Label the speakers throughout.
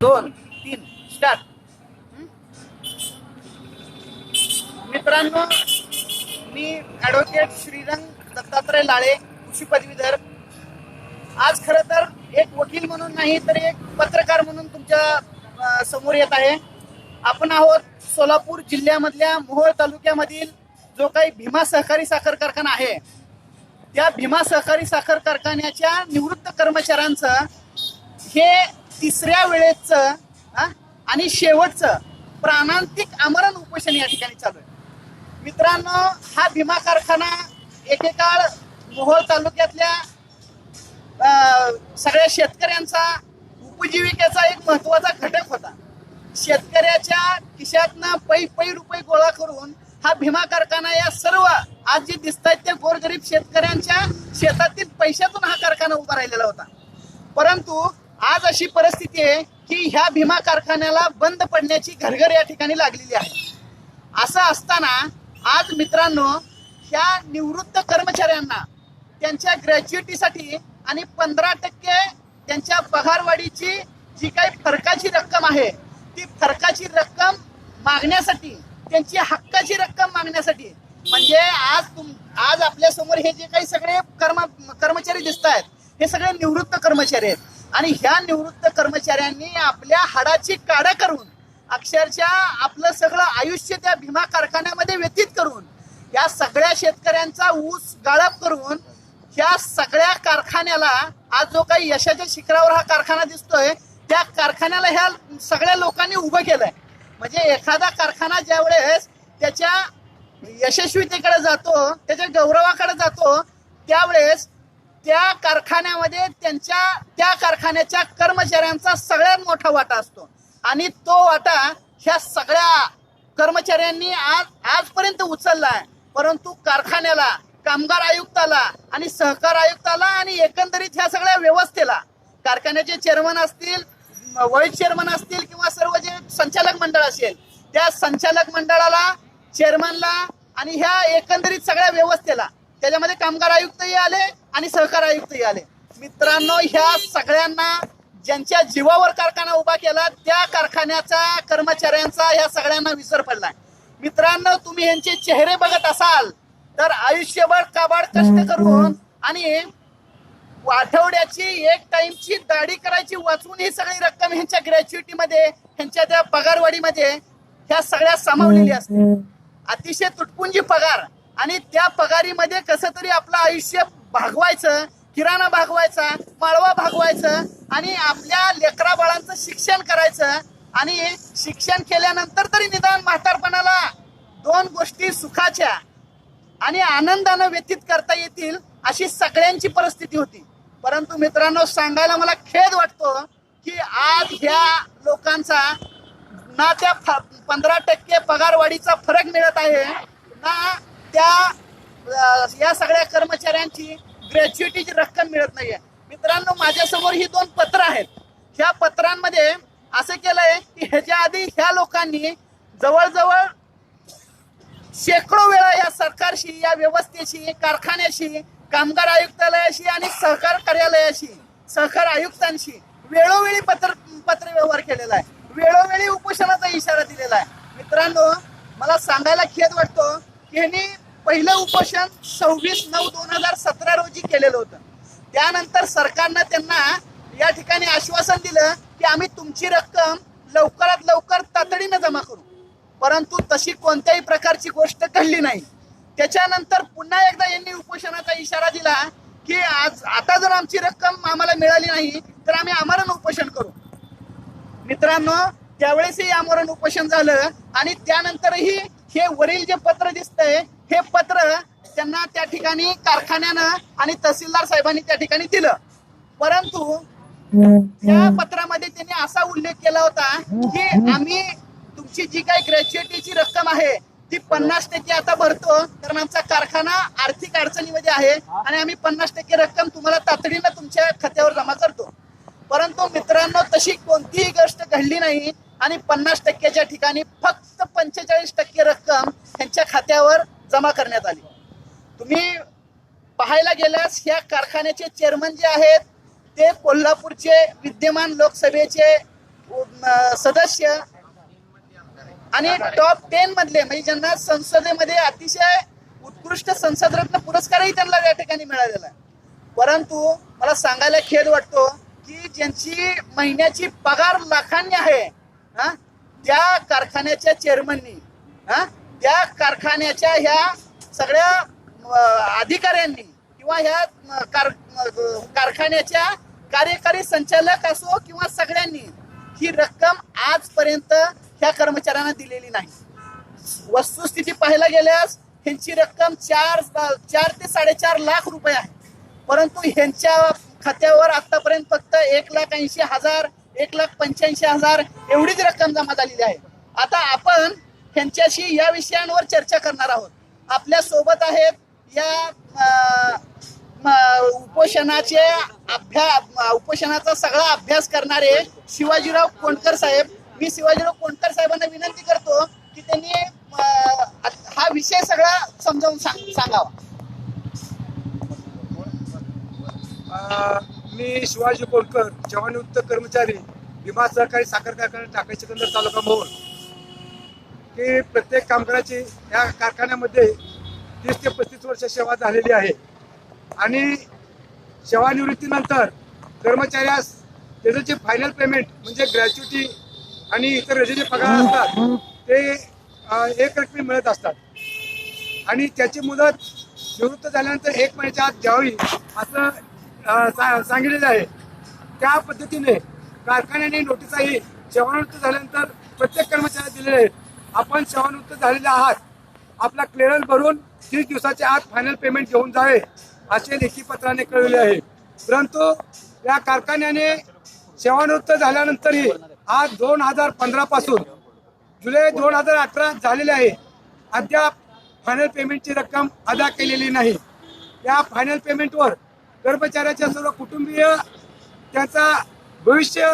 Speaker 1: दोन तीन स्टार्ट मित्रांनो मी ॲडव्होकेट श्रीरंग दत्तात्रय लाळे कृषी पदवीधर. आज खर तर एक वकील म्हणून नाही तर एक पत्रकार म्हणून तुमच्यासमोर येत आहे. आपण आहोत सोलापूर जिल्ह्यामधल्या मोहोळ तालुक्यामधील जो काही भीमा सहकारी साखर कारखाना आहे. त्या भीमा सहकारी साखर कारखान्याच्या निवृत्त कर्मचाऱ्यांचं हे तिसऱ्या वेळेचं आणि शेवटचं प्राणांतिक आमरण उपोषण या ठिकाणी चालू आहे. मित्रांनो हा भीमा कारखाना एकेकाळ मोहोळ तालुक्यातल्या अं, सगळ्या शेतकऱ्यांचा उपजीविकेचा एक महत्त्वाचा घटक होता. शेतकऱ्याच्या खिशातनं पै पै रुपये गोळा करून हा भीमा कारखाना या सर्व आज जे दिसत आहेत त्या गोरगरीब शेतकऱ्यांच्या शेतातील पैशातून हा कारखाना उभा राहिलेला होता. परंतु आज अशी परिस्थिती आहे की ह्या भीमा कारखान्याला बंद पडण्याची घरघर या ठिकाणी लागलेली आहे. असं असताना आज मित्रांनो ह्या निवृत्त कर्मचाऱ्यांना त्यांच्या ग्रॅज्युएटीसाठी आणि पंधरा टक्के त्यांच्या पगारवाढीची जी काही फरकाची रक्कम आहे ती फरकाची रक्कम मागण्यासाठी त्यांची हक्काची रक्कम मागण्यासाठी म्हणजे आज तुम आज आपल्यासमोर हे जे काही सगळे कर्म कर्मचारी दिसत आहेत हे सगळे निवृत्त कर्मचारी आहेत. आणि ह्या निवृत्त कर्मचाऱ्यांनी आपल्या हाडाची काडा करून अक्षरशः आपलं सगळं आयुष्य त्या भीमा कारखान्यामध्ये व्यतीत करून या सगळ्या शेतकऱ्यांचा ऊस गाळप करून ह्या सगळ्या कारखान्याला आज जो काही यशाच्या शिखरावर हा कारखाना दिसतोय त्या कारखान्याला ह्या सगळ्या लोकांनी उभं केलंय. म्हणजे एखादा कारखाना ज्या वेळेस त्याच्या यशस्वीतेकडे जातो त्याच्या गौरवाकडे जातो त्यावेळेस त्या कारखान्यामध्ये त्यांच्या त्या कारखान्याच्या कर्मचाऱ्यांचा सगळ्यात मोठा वाटा असतो. आणि तो वाटा ह्या सगळ्या कर्मचाऱ्यांनी आज आजपर्यंत उचलला आहे. परंतु कारखान्याला कामगार आयुक्ताला आणि सहकार आयुक्ताला आणि एकंदरीत ह्या सगळ्या व्यवस्थेला कारखान्याचे चेअरमन असतील वाईस चेअरमन असतील किंवा सर्व जे संचालक मंडळ असेल त्या संचालक मंडळाला चेअरमनला आणि ह्या एकंदरीत सगळ्या व्यवस्थेला त्याच्यामध्ये कामगार आयुक्तही आले आणि सहकार आयुक्तही आले मित्रांनो ह्या सगळ्यांना ज्यांच्या जीवावर कारखाना उभा केला त्या कारखान्याचा कर्मचाऱ्यांचा ह्या सगळ्यांना विसर पडलाय. मित्रांनो तुम्ही यांचे चेहरे बघत असाल तर आयुष्यभर काबाड कष्ट करून आणि आठवड्याची एक टाइमची दाढी करायची वाचून ही सगळी रक्कम ह्यांच्या ग्रॅच्युटी मध्ये ह्यांच्या त्या पगारवाढीमध्ये ह्या सगळ्या सामावलेली असते अतिशय तुटपुंजी पगार आणि त्या पगारीमध्ये कसं तरी आपलं आयुष्य भागवायचं किराणा भागवायचा माळवा भागवायचं आणि आपल्या लेकरा बाळांचं शिक्षण करायचं आणि शिक्षण केल्यानंतर तरी निदान म्हातारपणाला दोन गोष्टी सुखाच्या आणि आनंदानं व्यतीत करता येतील अशी सगळ्यांची परिस्थिती होती. परंतु मित्रांनो सांगायला मला खेद वाटतो की आज ह्या लोकांचा ना त्या पंधरा टक्के पगारवाढीचा फरक मिळत आहे ना त्या या सगळ्या कर्मचाऱ्यांची ग्रॅच्युटीची रक्कम मिळत नाहीये. मित्रांनो माझ्यासमोर ही दोन पत्र आहेत. ह्या पत्रांमध्ये असं केलंय की ह्याच्या आधी ह्या लोकांनी जवळजवळ शेकडो वेळा या सरकारशी या व्यवस्थेशी कारखान्याशी कामगार आयुक्तालयाशी आणि सहकार कार्यालयाशी सहकार आयुक्तांशी वेळोवेळी पत्र पत्र व्यवहार केलेला आहे. वेळोवेळी उपोषणाचा इशारा दिलेला आहे. मित्रांनो मला सांगायला खेद वाटतो की ह्यांनी पहिलं उपोषण सव्वीस नऊ दोन हजार सतरा रोजी केलेलं होतं. त्यानंतर सरकारनं त्यांना या ठिकाणी आश्वासन दिलं की आम्ही तुमची रक्कम लवकरात लवकर तातडीनं जमा करू. परंतु तशी कोणत्याही प्रकारची गोष्ट घडली नाही. त्याच्यानंतर पुन्हा एकदा यांनी उपोषणाचा इशारा दिला की आज आता जर आमची रक्कम आम्हाला मिळाली नाही तर आम्ही आमरण उपोषण करू. मित्रांनो त्यावेळेसही आमरण उपोषण झालं आणि त्यानंतरही हे वरील जे पत्र दिसतंय हे पत्र त्यांना त्या ठिकाणी कारखान्यानं आणि तहसीलदार साहेबांनी त्या ठिकाणी दिलं. परंतु त्या पत्रामध्ये त्यांनी असा उल्लेख केला होता की आम्ही तुमची जी काही ग्रॅच्युएटीची रक्कम आहे ती पन्नास टक्के आता भरतो. कारण आमचा कारखाना आर्थिक अडचणीमध्ये आहे आणि आम्ही पन्नास टक्के रक्कम तुम्हाला तातडीनं तुमच्या खात्यावर जमा करतो. परंतु मित्रांनो तशी कोणतीही गोष्ट घडली नाही आणि पन्नास टक्क्याच्या ठिकाणी फक्त पंचेचाळीस टक्के रक्कम त्यांच्या खात्यावर जमा करण्यात आली. तुम्ही पाहायला गेल्यास ह्या कारखान्याचे चेअरमन जे आहेत ते कोल्हापूरचे विद्यमान लोकसभेचे सदस्य आणि टॉप टेन मधले म्हणजे ज्यांना संसदेमध्ये अतिशय उत्कृष्ट संसदरत्न पुरस्कारही त्यांना या ठिकाणी मिळालेला परंतु मला सांगायला खेद वाटतो की ज्यांची महिन्याची पगार लाखांनी आहे हा, त्या कारखान्याच्या चेअरमननी हा, त्या कारखान्याच्या ह्या सगळ्या अधिकाऱ्यांनी किंवा ह्या कार कारखान्याच्या कार्यकारी संचालक असो किंवा सगळ्यांनी ही रक्कम आजपर्यंत ह्या कर्मचाऱ्यांना दिलेली नाही. वस्तुस्थिती पाहायला गेल्यास ह्यांची रक्कम चार चार ते साडेचार लाख रुपये आहे. परंतु ह्यांच्या खात्यावर आतापर्यंत फक्त एक लाख ऐंशी हजार एक लाख पंच्याऐंशी हजार एवढीच रक्कम जमा झालेली आहे. आता आपण ह्यांच्याशी या विषयांवर चर्चा करणार आहोत. आपल्यासोबत आहेत या उपोषणाचे अभ्यास उपोषणाचा सगळा अभ्यास करणारे शिवाजीराव कोणकर साहेब. मी शिवाजीराव कोणकर साहेबांना विनंती करतो की त्यांनी हा विषय सगळा समजावून सांग सांगावा.
Speaker 2: मी शिवाजी कोलकर जवानिवृत्त कर्मचारी विमा सहकारी साखर कारखाना टाकायचे सिकंदर तालुका मोहोळ. की प्रत्येक कामगाराची या कारखान्यामध्ये तीस ते पस्तीस वर्ष सेवा झालेली आहे. आणि सेवानिवृत्तीनंतर कर्मचाऱ्यास त्याचं जे फायनल पेमेंट म्हणजे ग्रॅच्युटी आणि इतर याचे जे पगार असतात ते एक रकमी मिळत असतात. आणि त्याची मुदत निवृत्त झाल्यानंतर एक महिन्याच्या आत द्यावी असं सा- सांगितलेलं आहे. त्या पद्धतीने कारखान्याने नोटीसाही सेवानिवृत्त झाल्यानंतर प्रत्येक कर्मचाऱ्याला दिलेले आहेत आपण सेवानिवृत्त झालेले आहात. आपला क्लिअरन्स भरून तीस दिवसाच्या आत फायनल पेमेंट घेऊन जावे असे लेखी पत्राने कळवले आहे. परंतु या कारखान्याने सेवानिवृत्त झाल्यानंतरही आज दोन हजार पंधरा पासून जुलै दोन हजार अठरा झालेले आहे. अद्याप फायनल पेमेंटची रक्कम अदा केलेली नाही. या फायनल पेमेंटवर कर्मचाऱ्याच्या सर्व कुटुंबीय त्यांचा भविष्य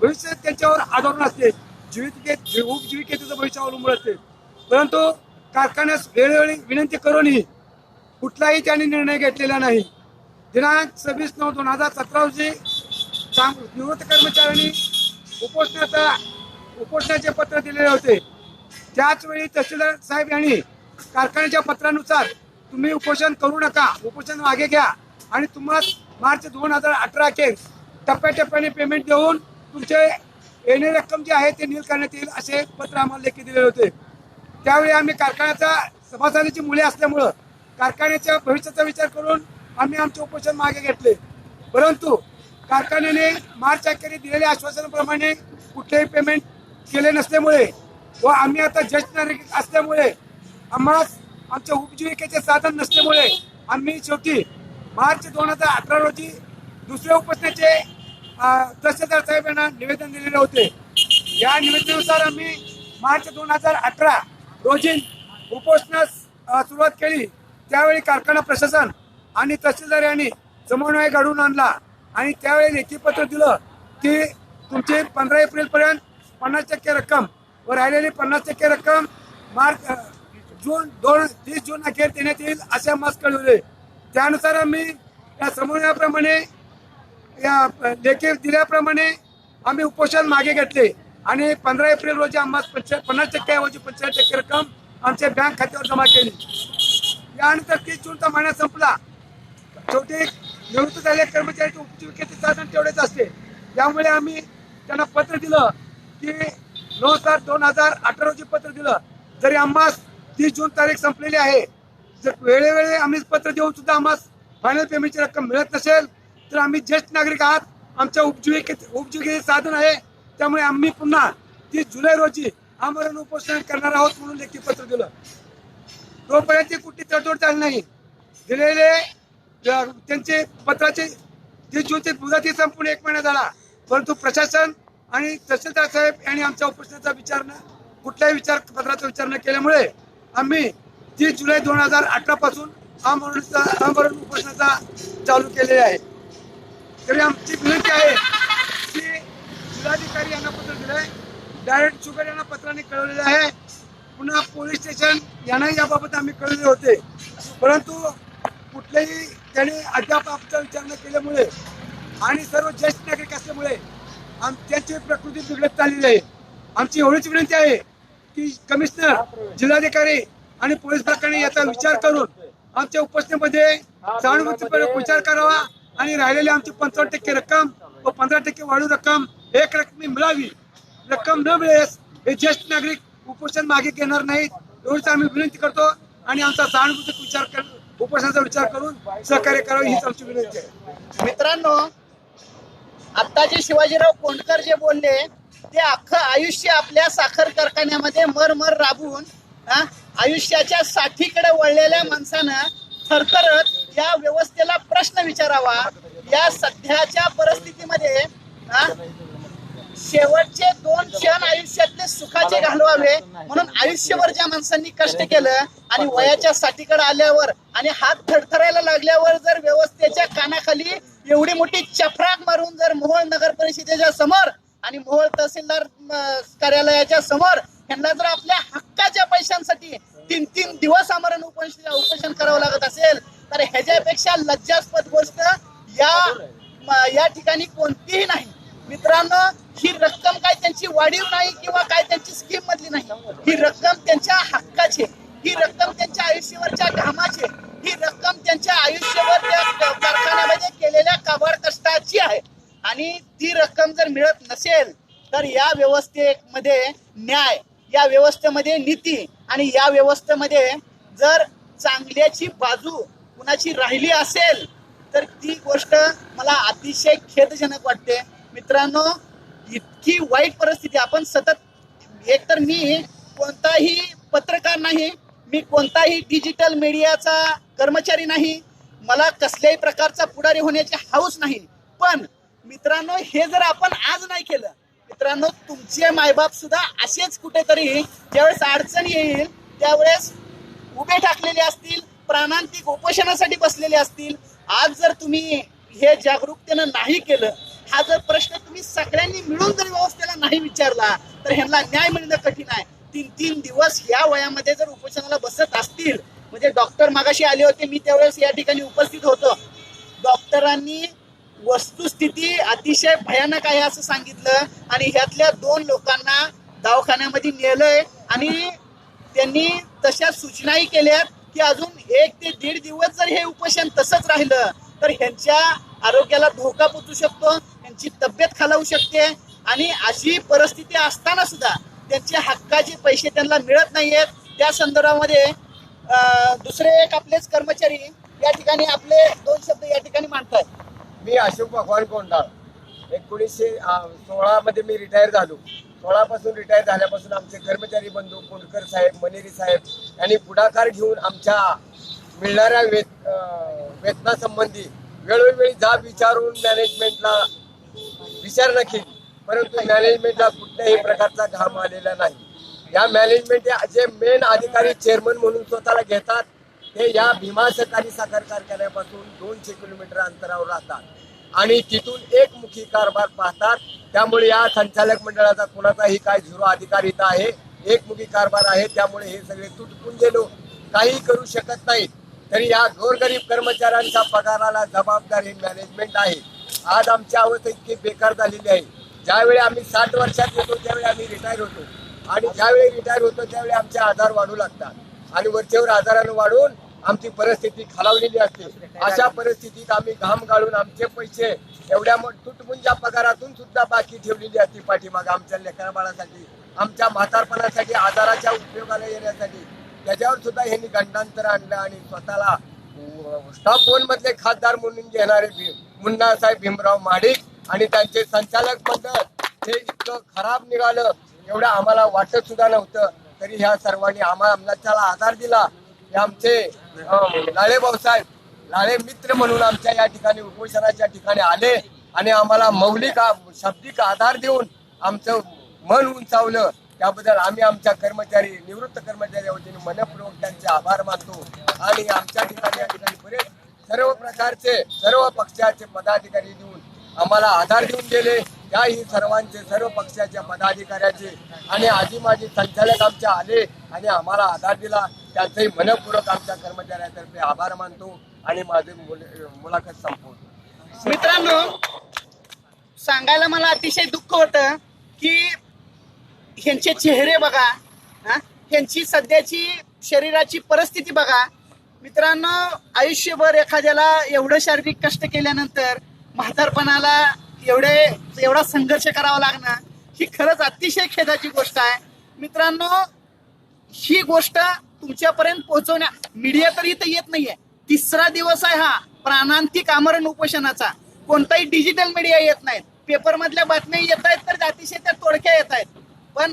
Speaker 2: भविष्य त्यांच्यावर आधारून असते. जीवित उपजीविकेचं भविष्य अवलंबून असते. परंतु कारखान्यास वेळोवेळी विनंती करूनही कुठलाही त्यांनी निर्णय घेतलेला नाही. दिनांक सव्वीस नऊ दोन हजार सतरा रोजी काम निवृत्त कर्मचाऱ्यांनी उपोषणाचा उपोषणाचे पत्र दिलेले होते. त्याचवेळी तहसीलदार साहेब यांनी कारखान्याच्या पत्रानुसार तुम्ही उपोषण करू नका उपोषण मागे घ्या आणि तुम्हाला मार्च दोन हजार अठरा अखेर टप्प्याटप्प्याने पेमेंट देऊन तुमचे येणे रक्कम जी आहे ते नील करण्यात येईल असे पत्र आम्हाला लेखी दिलेले होते. त्यावेळी आम्ही कारखान्याचा सभासदाची मुले असल्यामुळं कारखान्याच्या भविष्याचा विचार करून आम्ही आमचे उपोषण मागे घेतले. परंतु कारखान्याने मार्च अखेरी दिलेल्या आश्वासनाप्रमाणे कुठलेही पेमेंट केले नसल्यामुळे व आम्ही आता ज्येष्ठ नागरिक असल्यामुळे आम्हाला आमच्या उपजीविकेचे साधन नसल्यामुळे आम्ही शेवटी मार्च दोन हजार अठरा रोजी दुसऱ्या उपोषणाचे तहसीलदार साहेब यांना निवेदन दिलेले होते. या निवेदनानुसार आम्ही मार्च दोन हजार अठरा रोजी उपोषणास सुरुवात केली. त्यावेळी कारखाना प्रशासन आणि तहसीलदार यांनी समन्वय घडवून आणला आणि त्यावेळी लेखीपत्र दिलं की तुमची पंधरा एप्रिल पर्यंत पन्नास टक्के रक्कम व राहिलेली पन्नास टक्के रक्कम मार्च जून दोन तीस जून अखेर देण्यात येईल असे आम्हाला कळवले. त्यानुसार आम्ही या समन्वयाप्रमाणे या लेखे दिल्याप्रमाणे आम्ही उपोषण मागे घेतले. आणि पंधरा एप्रिल रोजी आम्हाला पंचा पन्नास टक्के ऐवजी पंचेचाळीस टक्के रक्कम आमच्या बँक खात्यावर जमा केली. यानंतर तीस जूनचा महिना संपला. शेवटी निवृत्त झाले कर्मचारी उपजीविकेचे साधन तेवढेच असते. त्यामुळे आम्ही त्यांना पत्र दिलं की नऊ सात दोन हजार अठरा रोजी पत्र दिलं. जरी आम्हाला तीस जून तारीख संपलेली आहे जर वेळेवेळी आम्ही पत्र देऊन सुद्धा आम्हाला फायनल पेमेंटची रक्कम मिळत नसेल तर आम्ही ज्येष्ठ नागरिक आहात. आमच्या उपजीविके उपजीविकेचे साधन आहे. त्यामुळे आम्ही पुन्हा तीस जुलै रोजी आमरण उपोषण करणार आहोत म्हणून लेखी पत्र दिलं. तोपर्यंत ती कुठली तडजोड चालली नाही दिलेले त्यांचे पत्राचे तीस जूनची मुदती संपूर्ण एक महिना झाला. परंतु प्रशासन आणि तहसीलदार साहेब यांनी आमच्या उपोषणाचा विचार न कुठल्याही विचार पत्राचा विचार न केल्यामुळे आम्ही तीस जुलै दोन हजार अठरा पासून आमरण आमरण उपोषणाचा चालू केलेले आहे. तरी आमची विनंती आहे की जिल्हाधिकारी यांना पत्र दिलंय. डायरेक्ट शुगर यांना पत्राने कळवलेलं आहे. पुन्हा पोलीस स्टेशन यांनाही याबाबत आम्ही कळवले होते. परंतु कुठलेही त्याने अद्याप आमचा विचार न केल्यामुळे आणि सर्व ज्येष्ठ नागरिक असल्यामुळे आम त्यांची प्रकृती बिघडत चाललेली आहे. आमची एवढीच विनंती आहे की कमिशनर जिल्हाधिकारी आणि पोलीस प्रकरणी याचा विचार करून आमच्या उपस्थितीमध्ये सहानुभूतीपूर्वक विचार करावा. आणि राहिलेली आमची पंचावन्न टक्के रक्कम व पंधरा टक्के वाढू रक्कम एक रकमी मिळावी. रक्कम न मिळेस हे ज्येष्ठ नागरिक उपोषण मागे घेणार नाहीत एवढीच आम्ही विनंती करतो आणि आमचा सहानुभूती विचार कर उपोषणाचा विचार करून सहकार्य करावे हीच आमची विनंती आहे.
Speaker 1: मित्रांनो आता जे शिवाजीराव कोंडकर जे बोलले ते अख्खं आयुष्य आपल्या साखर कारखान्यामध्ये मरमर राबून आयुष्याच्या साठीकडे वळलेल्या माणसानं थरथरत या व्यवस्थेला प्रश्न विचारावा. या सध्याच्या परिस्थितीमध्ये शेवटचे दोन क्षण आयुष्यातले सुखाचे घालवावे. म्हणून आयुष्यभर ज्या माणसांनी कष्ट केलं आणि वयाच्या साठीकडे आल्यावर आणि हात थरथरायला लागल्यावर जर व्यवस्थेच्या कानाखाली एवढी मोठी चपराक मारून जर मोहोळ नगर परिषदेच्या समोर आणि मोहोळ तहसीलदार कार्यालयाच्या समोर यांना जर आपल्या हक्काच्या पैशांसाठी तीन तीन दिवस आम्हाला उपोषण उपोषण करावं लागत असेल तर ह्याच्यापेक्षा लज्जास्पद गोष्ट या या ठिकाणी कोणतीही नाही. मित्रांनो ही रक्कम काय त्यांची वाढीव नाही किंवा काय त्यांची स्कीम मधली नाही. ही रक्कम त्यांच्या हक्काची ही रक्कम त्यांच्या आयुष्यावरच्या घामाची ही रक्कम त्यांच्या आयुष्यावर त्या कारखान्यामध्ये केलेल्या काबाड कष्टाची आहे. आणि ती रक्कम जर मिळत नसेल तर या व्यवस्थेमध्ये न्याय या व्यवस्थेमध्ये नीती आणि या व्यवस्थेमध्ये जर चांगल्याची बाजू कुणाची राहिली असेल तर ती गोष्ट मला अतिशय खेदजनक वाटते. मित्रांनो इतकी वाईट परिस्थिती आपण सतत एकतर मी कोणताही पत्रकार नाही मी कोणताही डिजिटल मीडियाचा कर्मचारी नाही मला कसल्याही प्रकारचा पुढारी होण्याची हाऊस नाही. पण मित्रांनो हे जर आपण आज नाही केलं मित्रांनो तुमचे मायबाप सुद्धा असेच कुठेतरी ज्यावेळेस अडचण येईल त्यावेळेस उभे ठाकलेले असतील प्राणांतिक उपोषणासाठी बसलेले असतील. आज जर तुम्ही हे जागरूकतेनं नाही केलं हा जर प्रश्न तुम्ही सगळ्यांनी मिळून जर व्यवस्थेला नाही विचारला तर ह्यांना न्याय मिळणं कठीण आहे. तीन तीन दिवस या वयामध्ये जर उपोषणाला बसत असतील म्हणजे डॉक्टर मागाशी आले होते मी त्यावेळेस या ठिकाणी उपस्थित होतो. डॉक्टरांनी वस्तुस्थिती अतिशय भयानक आहे असं सांगितलं. आणि ह्यातल्या दोन लोकांना दवाखान्यामध्ये नेलंय. आणि त्यांनी तशा सूचनाही केल्यात की अजून एक ते दीड दिवस जर हे उपोषण तसंच राहिलं तर ह्यांच्या आरोग्याला धोका पोचू शकतो त्यांची तब्येत खालावू शकते. आणि अशी परिस्थिती असताना सुद्धा त्यांचे हक्काचे पैसे त्यांना मिळत नाहीयेत. त्या संदर्भामध्ये दुसरे एक आपलेच कर्मचारी या ठिकाणी आपले दोन शब्द या ठिकाणी मांडतात
Speaker 3: मी अशोक भगवान कोंडाळ. एकोणीसशे सोळामध्ये मी रिटायर झालो. सोळापासून रिटायर झाल्यापासून आमचे कर्मचारी बंधू कुंडकर साहेब मनेरी साहेब यांनी पुढाकार घेऊन आमच्या मिळणाऱ्या वेत वेतनासंबंधी वेळोवेळी जाब विचारून मॅनेजमेंटला विचारणा केली. परंतु मॅनेजमेंटला कुठल्याही प्रकारचा घाम आलेला नाही. या मॅनेजमेंट जे मेन अधिकारी चेअरमन म्हणून स्वतःला घेतात ते या भीमा सहकारी साखर कारखान्यापासून दोनशे किलोमीटर अंतरावर राहतात. आणि तिथून एकमुखी कारभार पाहतात. त्यामुळे या संचालक मंडळाचा कोणाचाही काय झिरो अधिकार इथं आहे. एकमुखी कारभार आहे. त्यामुळे हे सगळे तुटपुंजे लोक काही करू शकत नाहीत. तरी या गोरगरीब कर्मचाऱ्यांच्या पगाराला जबाबदार हे मॅनेजमेंट आहे. आज आमची अवस्था इतकी बेकार झालेली आहे. ज्यावेळी आम्ही साठ वर्षात येतो त्यावेळी आम्ही रिटायर होतो. आणि ज्यावेळी रिटायर होतो त्यावेळी आमचे आधार वाढू लागतात. आणि वरचेवर आजारानं वाढून आमची परिस्थिती खालावलेली असते. अशा परिस्थितीत आम्ही घाम गाळून आमचे पैसे एवढ्या मो- पगारातून सुद्धा बाकी ठेवलेली असती पाठीमाग आमच्या लेकरबाळासाठी आमच्या म्हातारपणासाठी आजाराच्या उपयोगाला येण्यासाठी. त्याच्यावर सुद्धा ह्यांनी गंडांतर आणलं आणि स्वतःला स्टॉप वन मधले खासदार म्हणून घेणारे भी- मुन्ना साहेब भीमराव माडिक आणि त्यांचे संचालक मंडळ हे इतकं खराब निघालं. एवढं आम्हाला वाटत सुद्धा नव्हतं. तरी ह्या सर्वांनी आम्हाला त्याला आधार दिला. हे आमचे लाळे भाऊसाहेब लाळे मित्र म्हणून आमच्या या ठिकाणी उपोषणाच्या ठिकाणी आले आणि आम्हाला मौलिक शब्दिक शाब्दिक आधार देऊन आमचं मन उंचावलं. त्याबद्दल आम्ही आमच्या कर्मचारी निवृत्त कर्मचारी वतीने मनपूर्वक त्यांचे आभार मानतो. आणि आमच्या ठिकाणी या ठिकाणी बरेच सर्व प्रकारचे सर्व पक्षाचे पदाधिकारी देऊन आम्हाला आधार देऊन गेले. त्याही सर्वांचे सर्व पक्षाच्या पदाधिकाऱ्याचे आणि आजी माजी संचालक आमचे आले आणि आम्हाला आधार दिला. त्यांचंही मनपूर्वक आमच्या कर्मचाऱ्यातर्फे आभार मानतो आणि माझे मुलाखत संपवतो.
Speaker 1: मित्रांनो सांगायला मला अतिशय दुःख होतं की ह्यांचे चेहरे बघा हा? ह्यांची सध्याची शरीराची परिस्थिती बघा. मित्रांनो आयुष्यभर एखाद्याला एवढं शारीरिक कष्ट केल्यानंतर म्हातारपणाला एवढे एवढा संघर्ष करावा लागणं ही खरंच अतिशय खेदाची गोष्ट आहे. मित्रांनो ही गोष्ट तुमच्यापर्यंत पोहोचवण्या मीडिया तर इथं येत नाहीये. तिसरा दिवस आहे हा प्राणांतिक आमरण उपोषणाचा. कोणताही डिजिटल मीडिया येत नाहीत. पेपर मधल्या बातम्या येत आहेत तर अतिशय त्या तोडक्या येत आहेत. पण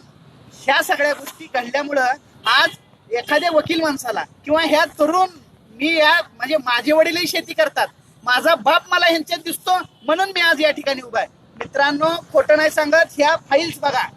Speaker 1: ह्या सगळ्या गोष्टी घडल्यामुळं आज एखाद्या वकील माणसाला किंवा ह्या तरुण मी या म्हणजे माझे वडीलही शेती करतात. माझा बाप मला ह्यांच्यात दिसतो म्हणून मी आज या ठिकाणी उभा आहे. मित्रांनो खोटं नाही सांगत ह्या फाईल्स बघा.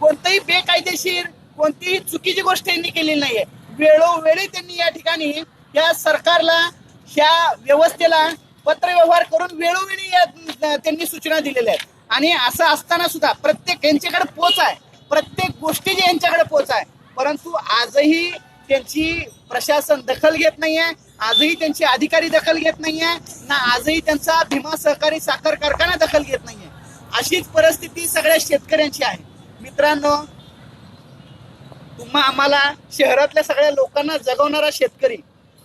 Speaker 1: कोणतंही बेकायदेशीर कोणतीही चुकीची गोष्ट यांनी केलेली नाहीये. वेळोवेळी त्यांनी या ठिकाणी या सरकारला ह्या व्यवस्थेला पत्रव्यवहार करून वेळोवेळी या- त्यांनी सूचना दिलेल्या आहेत. आणि असं असताना सुद्धा प्रत्येक यांच्याकडे पोच आहे. प्रत्येक गोष्टीची यांच्याकडे पोच आहे. परंतु आजही त्यांची प्रशासन दखल घेत नाहीये. आजही त्यांचे अधिकारी दखल घेत नाहीये. ना आजही त्यांचा भीमा सहकारी साखर कारखाना दखल घेत नाहीये. अशीच परिस्थिती सगळ्या शेतकऱ्यांची आहे. मित्रांनो तुम्हा आम्हाला शहरातल्या सगळ्या लोकांना जगवणारा शेतकरी.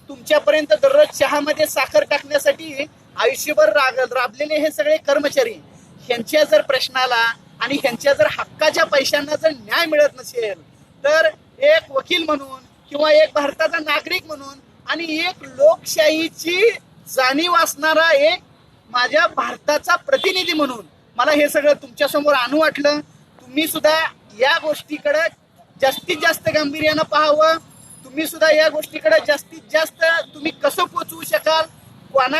Speaker 1: तुमच्यापर्यंत दररोज चहामध्ये साखर टाकण्यासाठी आयुष्यभर राग- राबलेले हे सगळे कर्मचारी. ह्यांच्या जर प्रश्नाला आणि ह्यांच्या जर हक्काच्या पैशांना जर न्याय मिळत नसेल तर एक वकील म्हणून किंवा एक भारताचा नागरिक म्हणून आणि एक लोकशाहीची जाणीव असणारा एक माझ्या भारताचा प्रतिनिधी म्हणून मला हे सगळं तुमच्यासमोर आणू वाटलं. तुम्ही सुद्धा या गोष्टीकडे जास्तीत जास्त गांभीर्यानं पाहावं. तुम्ही सुद्धा या गोष्टीकडे जास्तीत जास्त तुम्ही कसं पोचवू शकाल?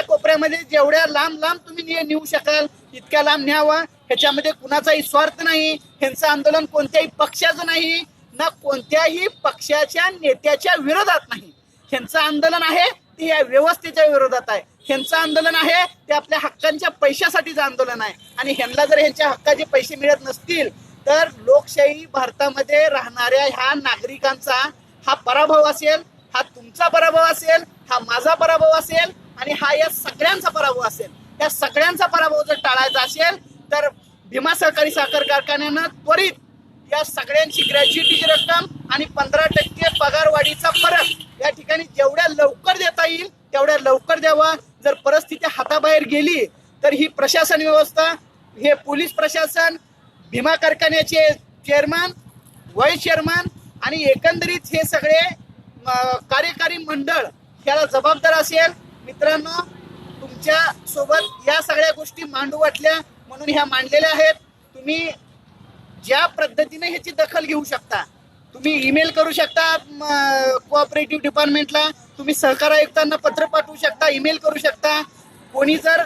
Speaker 1: कोपऱ्यामध्ये जेवढ्या लांब लांब तुम्ही नेऊ शकाल इतक्या लांब न्यावा. ह्याच्यामध्ये कुणाचाही स्वार्थ नाही. ह्यांचं आंदोलन कोणत्याही पक्षाचं नाही. ना कोणत्याही पक्षाच्या नेत्याच्या विरोधात नाही. ह्यांचं आंदोलन आहे ते या व्यवस्थेच्या विरोधात आहे. ह्यांचं आंदोलन आहे ते आपल्या हक्कांच्या पैशासाठीचं आंदोलन आहे. आणि ह्यांना जर ह्यांच्या हक्काचे पैसे मिळत नसतील तर लोकशाही भारतामध्ये राहणाऱ्या ह्या नागरिकांचा हा पराभव असेल हा तुमचा पराभव असेल हा माझा पराभव असेल आणि हा या सगळ्यांचा पराभव असेल. या सगळ्यांचा पराभव जर टाळायचा असेल तर भीमा सहकारी साखर कारखान्यानं त्वरित या सगळ्यांची ग्रॅज्युएटीची रक्कम आणि पंधरा टक्के पगारवाढीचा फरक या ठिकाणी जेवढ्या लवकर देता येईल तेवढ्या लवकर द्यावा. जर परिस्थिती हाताबाहेर गेली तर ही प्रशासन व्यवस्था हे पोलीस प्रशासन भीमा कारखान्याचे चेअरमन व्हाईस चेअरमन आणि एकंदरीत हे सगळे कार्यकारी मंडळ ह्याला जबाबदार असेल. मित्रांनो तुमच्यासोबत या सगळ्या गोष्टी मांडू वाटल्या म्हणून ह्या मांडलेल्या आहेत. तुम्ही ज्या पद्धतीने ह्याची दखल घेऊ शकता तुम्ही ईमेल करू शकता कोऑपरेटिव्ह डिपार्टमेंटला तुम्ही सहकार आयुक्तांना पत्र पाठवू शकता ईमेल करू शकता. कोणी जर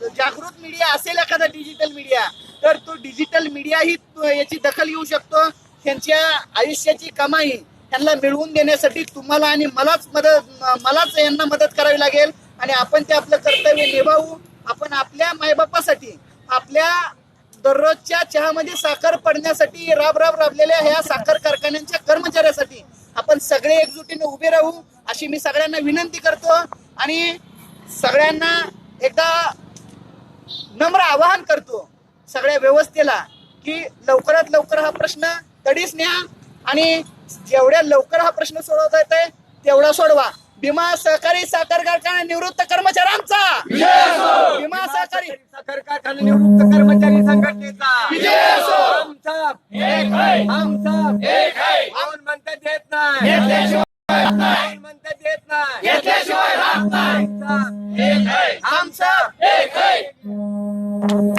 Speaker 1: जागृत मीडिया असेल एखादा डिजिटल मीडिया तर तो डिजिटल मीडिया ही याची दखल घेऊ शकतो. त्यांच्या आयुष्याची कमाई त्यांना मिळवून देण्यासाठी तुम्हाला आणि मलाच मदत मलाच यांना मदत करावी लागेल. आणि आपण ते आपलं कर्तव्य निभावू. आपण आपल्या मायबापासाठी आपल्या दररोजच्या चहामध्ये साखर पडण्यासाठी राब राब राबलेल्या ह्या साखर कारखान्यांच्या कर्मचाऱ्यासाठी आपण सगळे एकजुटीने उभे राहू अशी मी सगळ्यांना विनंती करतो. आणि सगळ्यांना एकदा नम्र आवाहन करतो सगळ्या व्यवस्थेला की लवकरात लवकर हा प्रश्न तडीस न्या आणि जेवढ्या लवकर हा प्रश्न सोडवता येत आहे तेवढा सोडवा. भीमा सहकारी साखर कारखाना निवृत्त कर्मचाऱ्यांचा! भीमा सहकारी
Speaker 3: साखर कारखाना निवृत्त कर्मचारी संघटनेचा! आमचा आमचा म्हणतात येत नाही. कोण म्हणतात येत नाही. आमचा
Speaker 1: आमचा